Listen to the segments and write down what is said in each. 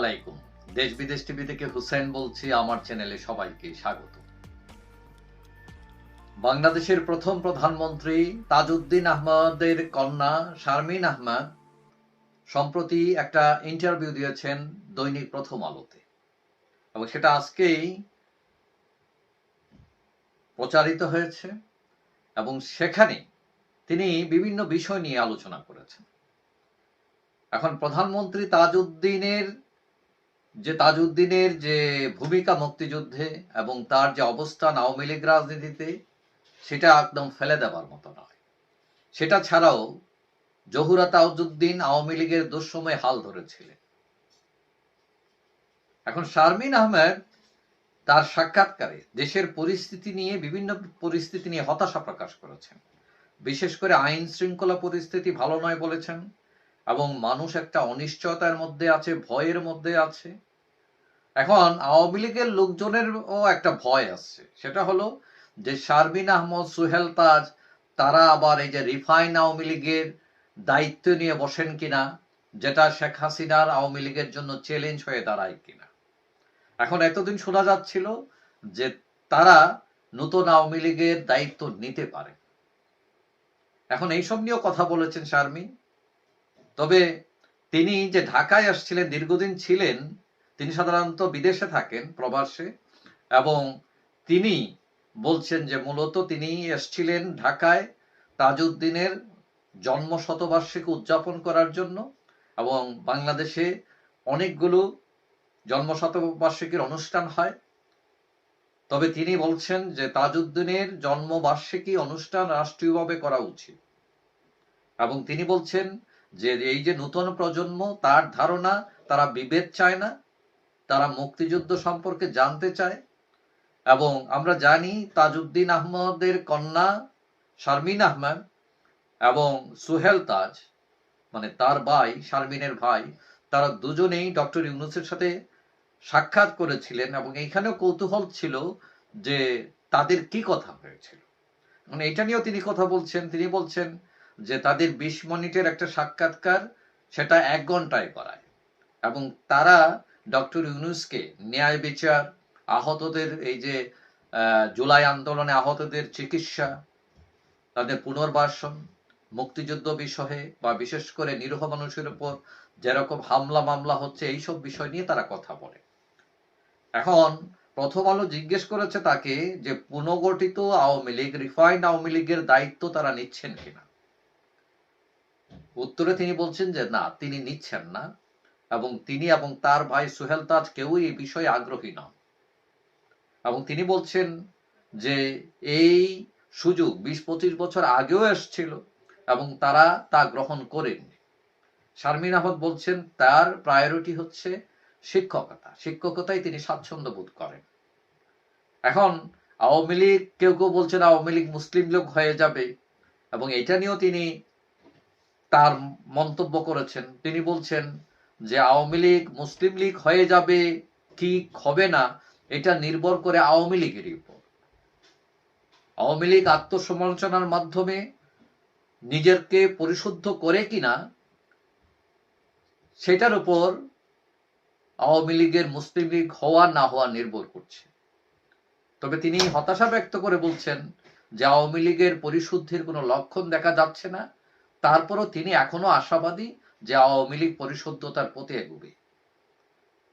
আলাইকুম। দেশ বিদেশ টিভি থেকে হুসেন বলছি, আমার চ্যানেলে সবাইকে স্বাগত। বাংলাদেশের প্রথম প্রধানমন্ত্রী তাজউদ্দিন আহমদের কন্যা শারমিন আহমদ সম্প্রতি একটা ইন্টারভিউ দিয়েছেন দৈনিক প্রথম আলোতে। এবং সেটা আজকেই প্রচারিত হয়েছে এবং সেখানে তিনি বিভিন্ন বিষয় নিয়ে আলোচনা করেছেন। এখন প্রধানমন্ত্রী তাজউদ্দিনের যে তাজউদ্দিনের যে ভূমিকা মুক্তিযুদ্ধে এবং তার যে অবস্থান আওয়ামী লীগ রাজনীতিতে, সেটা একদম ফেলে দেওয়ার মতো নয়। সেটা ছাড়াও জহুরা তাজউদ্দিন আওয়ামী লীগের দুঃসময় হাল ধরেছিলেন। এখন শারমিন আহমেদ তার সাক্ষাৎকারে দেশের পরিস্থিতি নিয়ে, বিভিন্ন পরিস্থিতি নিয়ে হতাশা প্রকাশ করেছেন। বিশেষ করে আইন শৃঙ্খলা পরিস্থিতি ভালো নয় বলেছেন। এবং মানুষ একটা অনিশ্চয়তার মধ্যে আছে, ভয়ের মধ্যে আছে। এখন আওয়ামী লীগের লোকজনেরও একটা ভয় আসছে। সেটা হলো যে শারবিন আহমদ, সুহেল তাজ, তারা আবার এই যে রিফাইন আওয়ামী লীগের দায়িত্ব নিয়ে বসেন কিনা, যেটা শেখ হাসিনার আওয়ামী লীগের জন্য চ্যালেঞ্জ হয়ে দাঁড়ায় কিনা। এখন এতদিন শোনা যাচ্ছিল যে তারা নতুন আওয়ামী লীগের দায়িত্ব নিতে পারে। এখন এইসব নিয়েও কথা বলেছেন শারমিন। তবে তিনি যে ঢাকায় আসছিলেন, দীর্ঘদিন ছিলেন, তিনি সাধারণত বিদেশে থাকেন প্রবাসে এবং তিনি বলছেন যে মূলত তিনি এসছিলেন ঢাকায় তাজউদ্দিনের জন্ম শতবার্ষিকী উদযাপন করার জন্য এবং বাংলাদেশে অনেকগুলো জন্ম শতবার্ষিকীর অনুষ্ঠান হয়। তবে তিনি বলছেন যে তাজউদ্দিনের জন্মবার্ষিকী অনুষ্ঠান রাষ্ট্রীয়ভাবে করা উচিত এবং তিনি বলছেন যে এই যে নতুন প্রজন্ম, তার ধারণা, তারা বিভেদ চায় না, তারা মুক্তিযুদ্ধ সম্পর্কে জানতে চায়। এবং আমরা জানি তাজউদ্দিন আহমদের কন্যা শারমিন আহমেদ এবং সুহেল তাজ মানে তার ভাই, শারমিনের ভাই, তারা দুজনেই ডক্টর ইউনুসের সাথে সাক্ষাৎ করেছিলেন এবং এইখানেও কৌতূহল ছিল যে তাদের কি কথা হয়েছিল। মানে এটা নিয়েও তিনি কথা বলছেন, তিনি বলছেন যে তাদের বিশ মিনিটের একটা সাক্ষাৎকার সেটা এক ঘন্টায় করায়। এবং তারা ডক্টর ইউনুসকে ন্যায় বিচার, আহতদের এই যে জুলাই আন্দোলনে আহতদের চিকিৎসা, তাদের পুনর্বাসন, মুক্তিযুদ্ধ বিষয়ে বা বিশেষ করে নিরীহ মানুষের উপর যেরকম হামলা মামলা হচ্ছে, এইসব বিষয় নিয়ে তারা কথা বলে। এখন প্রথম আলো জিজ্ঞেস করেছে তাকে যে পুনর্গঠিত আওয়ামী লীগ রিফাইন্ড আওয়ামী লীগের দায়িত্ব তারা নিচ্ছেন কিনা। উত্তরে তিনি বলছেন যে, না, তিনি নিচ্ছেন না এবং তিনি এবং তার ভাই সুহেল তাজ কেউই এই বিষয়ে আগ্রহী নন। এবং তিনি বলছেন যে, এই সুযোগ বিশ পঁচিশ বছর আগেও এসছিল এবং তারা তা গ্রহণ করেননি। শারমিন আহমদ বলছেন, তার প্রায়োরিটি হচ্ছে শিক্ষকতা। শিক্ষকতায় তিনি স্বাচ্ছন্দ্য বোধ করেন। এখন আওয়ামী লীগ, কেউ কেউ বলছেন আওয়ামী লীগ মুসলিম লোক হয়ে যাবে এবং এটা নিয়েও তিনি তার মন্তব্য করেছেন। তিনি বলছেন যে, আওয়ামী লীগ মুসলিম লীগ হয়ে যাবে কি হবে না, এটা নির্ভর করে আওয়ামী লীগের উপর। আওয়ামী লীগ আত্মসমালোচনার মাধ্যমে নিজেরকে পরিশুদ্ধ করে কিনা, সেটার উপর আওয়ামী লীগের মুসলিম লীগ হওয়া না হওয়া নির্ভর করছে। তবে তিনি হতাশা ব্যক্ত করে বলছেন যে, আওয়ামী লীগের পরিশুদ্ধির কোনো লক্ষণ দেখা যাচ্ছে না। তারপরও তিনি এখনও আশাবাদী যে আওয়ামী লীগ পরিশুদ্ধতার পথে এগোবে।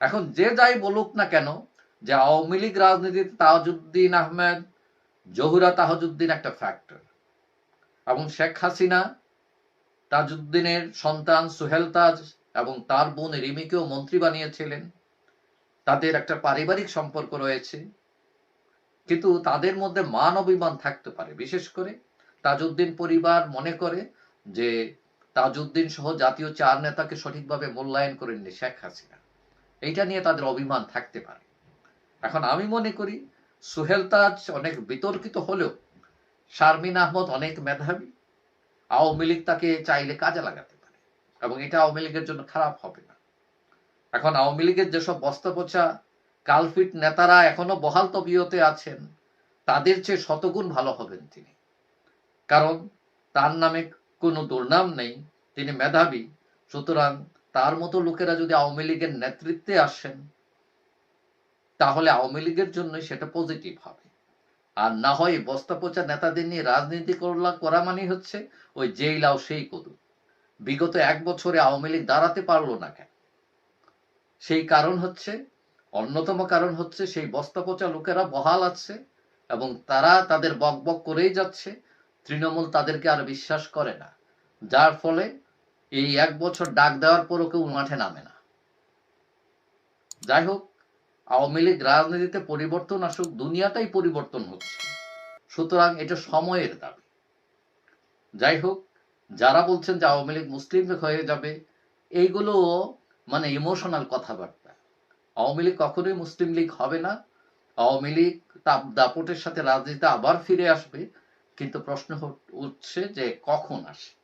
এখন যে যাই বলুক না কেন, যে আওয়ামী লীগ রাজনীতিতে তাজউদ্দিন আহমেদ, জহুরা তাহাজুদ্দিন একটা ফ্যাক্টর এবং শেখ হাসিনা, তাজউদ্দিনের সন্তান সুহেল তাজ এবং তার বোন রিমিকেও মন্ত্রী বানিয়েছিলেন। তাদের একটা পারিবারিক সম্পর্ক রয়েছে। কিন্তু তাদের মধ্যে মান অভিমান থাকতে পারে। বিশেষ করে তাজউদ্দিন পরিবার মনে করে যে তাজউদ্দিন সহ জাতীয় চার নেতাকে সঠিকভাবে মূল্যায়ন করেননি শেখ হাসিনা। এইটা নিয়ে তাদের অভিমান থাকতে পারে। এখন আমি মনে করি, সুহেল তাজ অনেক বিতর্কিত হলেও শারমিন আহমদ অনেক মেধাবী। আওয়ামী লীগ তাকে চাইলে কাজে লাগাতে পারে এবং এটা আওয়ামী লীগের জন্য খারাপ হবে না। এখন আওয়ামী লীগের যেসব বস্তা পচা কালফিট নেতারা এখনও বহাল তবিয়তে আছেন, তাদের চেয়ে শতগুণ ভালো হবেন তিনি। কারণ তার নামে কোনো দুর্নাম নেই, তিনি মেধাবী। সুতরাং তার মতো লোকেরা যদি আওয়ামী লীগের নেতৃত্বে আসেন, তাহলে আওয়ামী লীগের জন্য সেটা পজিটিভ হবে। আর না হয় বস্তা পচা নেতাদের নিয়ে রাজনীতি করা মানে হচ্ছে ওই যেই লাও সেই কদু। বিগত এক বছরে আওয়ামী লীগ দাঁড়াতে পারল না কেন? সেই কারণ হচ্ছে, অন্যতম কারণ হচ্ছে সেই বস্তা পচা লোকেরা বহাল আছে এবং তারা তাদের বক বক করেই যাচ্ছে, তৃণমূল তাদেরকে আর বিশ্বাস করে না। যার ফলে এই এক বছর ডাক দেওয়ার পরও কেউ মাঠে নামে না। যাই হোক, আওয়ামী লীগ রাজনীতিতে পরিবর্তন আসুক দুনিয়াটাই পরিবর্তন হচ্ছে। সুতরাং এটা সময়ের দাবি। যাই হোক, যারা বলছেন যে আওয়ামী লীগ মুসলিম হয়ে যাবে, এইগুলো মানে ইমোশনাল কথাবার্তা। আওয়ামী লীগ কখনোই মুসলিম লীগ হবে না। আওয়ামী লীগ দাপটের সাথে রাজনীতিতে আবার ফিরে আসবে। কিন্তু প্রশ্ন হ- উঠছে যে কখন আসে